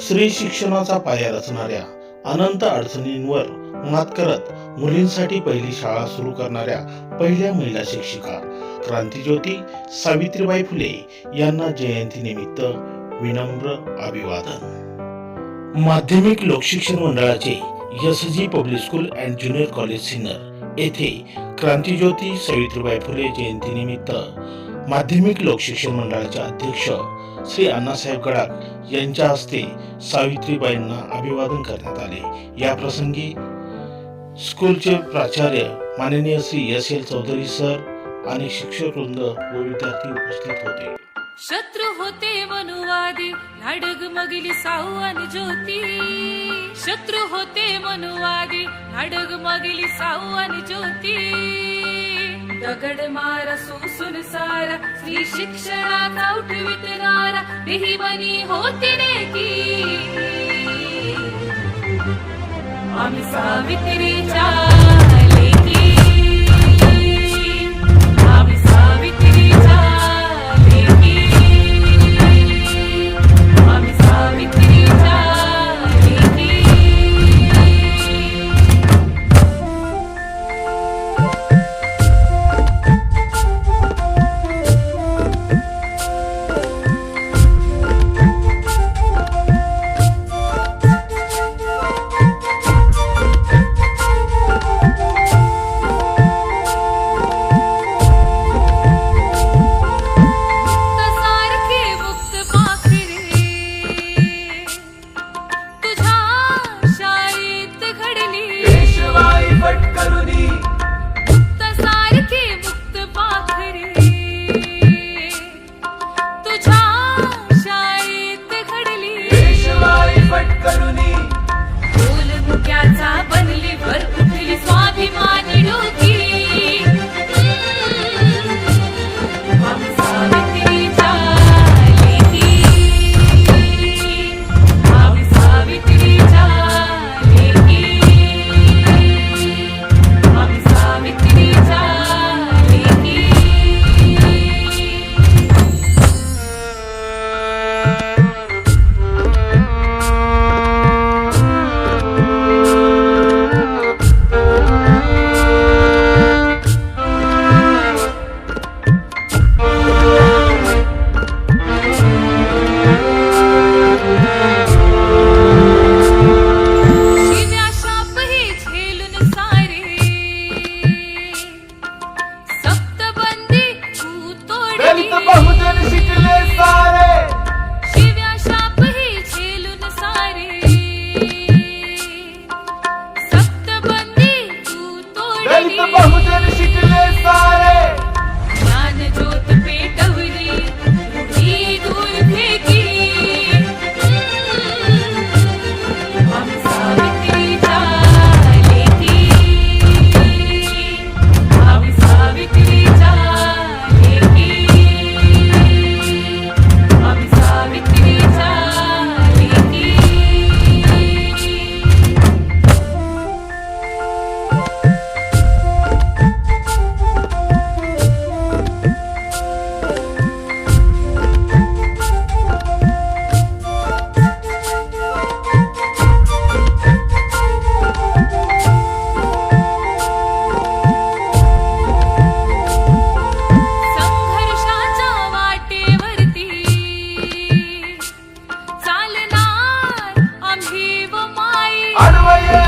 स्त्री शिक्षणाचा पाया रचणाऱ्या अनंत अडचणींवर मात करत मुलींसाठी पहिली शाळा सुरू करणाऱ्या पहिल्या महिला शिक्षिका क्रांतीज्योती सावित्रीबाई फुले यांना जयंतीनिमित्त विनम्र अभिवादन. माध्यमिक लोकशिक्षण मंडळाचे SG public school and junior college Sinnar येथे क्रांतीज्योती सावित्रीबाई फुले जयंतीनिमित्त माध्यमिक लोकशिक्षण मंडळाचे अध्यक्ष श्री अण्णासाहेब गडाख यांच्या हस्ते सावित्रीबाईंना अभिवादन करण्यात आले. या प्रसंगी स्कूलचे प्राचार्य माननीय Shri S L Chaudhari sir आणि शिक्षक वृंद व विद्यार्थी उपस्थित होते. शत्रु होते मनुवादी लाडग मगिली साऊ आणि ज्योती. शत्रु होते मनुवादी लाडग मगिली साऊ आणि ज्योती. दगड मार सोसून सारा श्री शिक्षणाचा उठवितणारा देही होती की आम्ही सावित्रीच्या அறுவையே